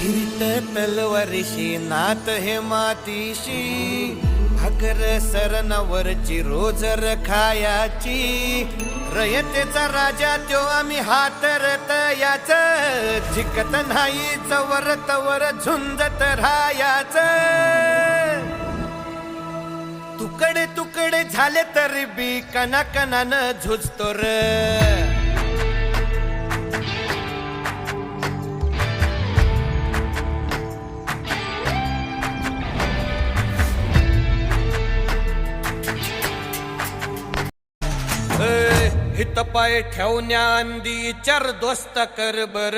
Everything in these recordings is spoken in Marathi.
फिरत तलवारीशी नात हे मातीशी. भाकर सरनावरची रोजर रखायाची. रयतेचा राजा त्यो आम्ही हातरत याच. जिकत नाही चवर तवर झुंजत राहायाच. तुकडे तुकडे झाले तरी बी कना कनानं झुजतो र. हितपाय हित पाय ठेवण्या अंदी चार दोस्त कर बर.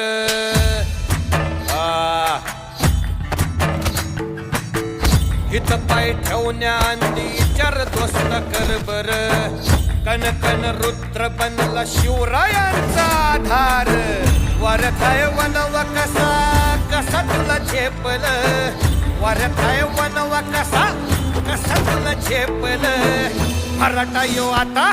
हित पाय ठेवण्या अंदी चार दोस्त कर बर. कन कन रुद्र बनला शिवरायांचा आधार. वरथाय वनव कसा कसा तुला झेपल? वरथाय वनव कसा कसा तुला झेपल? मराठा यो आता